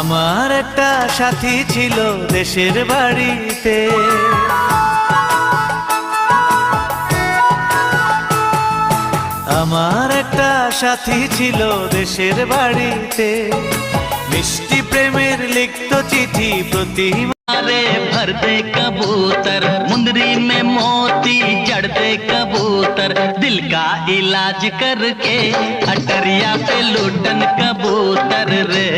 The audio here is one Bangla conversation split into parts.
আমার একটা সাথী ছিল দেশের বাড়িতে আমার একটা সাথী ছিল দেশের বাড়িতে মিষ্টি প্রেমের লিখত চিঠি প্রতি अरे भर दे कबूतर मुंदरी में मोती जड़ दे कबूतर दिल का इलाज करके अटरिया पे लूटन कबूतर रे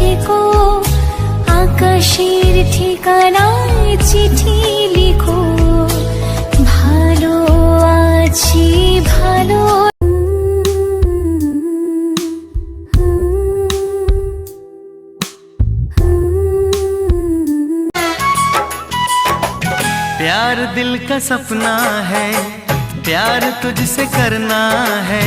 থেকো আকাশের ঠিকানায় চিঠি লিখো ভালো আছি ভালো प्यार दिल का सपना है प्यार तुझसे करना है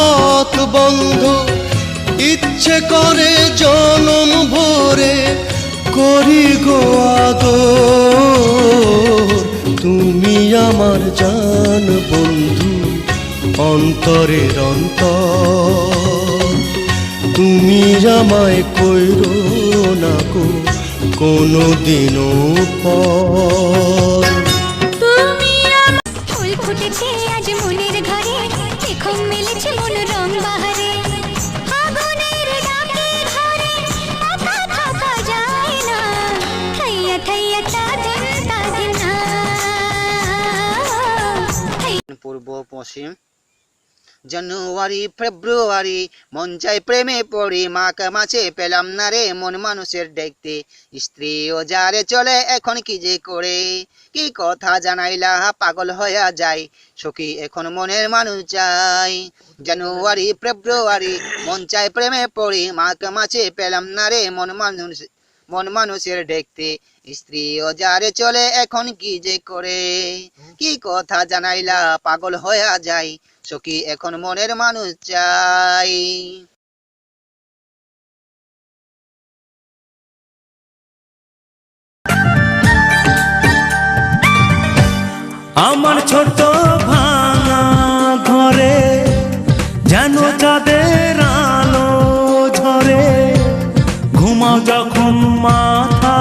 বন্ধ। ইচ্ছে করে জনম ভরে করি গো তুমি আমার জান বন্ধু, অন্তরের অন্তর। তুমি আমায় কইরো না গো কোনো দিনও পর। পূর্ব পশ্চিম। জানুয়ারি, ফেব্রুয়ারি মন চাই প্রেমে পড়ি মাক মাছে পেলাম না রে মন মানুষের দেখতে। স্ত্রী ও যারে চলে এখন কি যে করে? কি কথা জানাইলা, পাগল হইয়া যায় সখী এখন মনের মানুষ চাই। জানুয়ারি, ফেব্রুয়ারি মন চাই প্রেমে পড়ি মাক মাছে পেলাম না রে মন মানুষ মন মানুষের দেখতে। স্ত্রী ও যারে চলে, এখন কি যে করে? কি কথা জানাইলা, পাগল হইয়া যায় সখী এখন মনের মানুষ চাই। আমার ছোট ভাঙা ঘরে, যেন চাঁদের আলো ঝরে, ঘুমাও যখন মাথা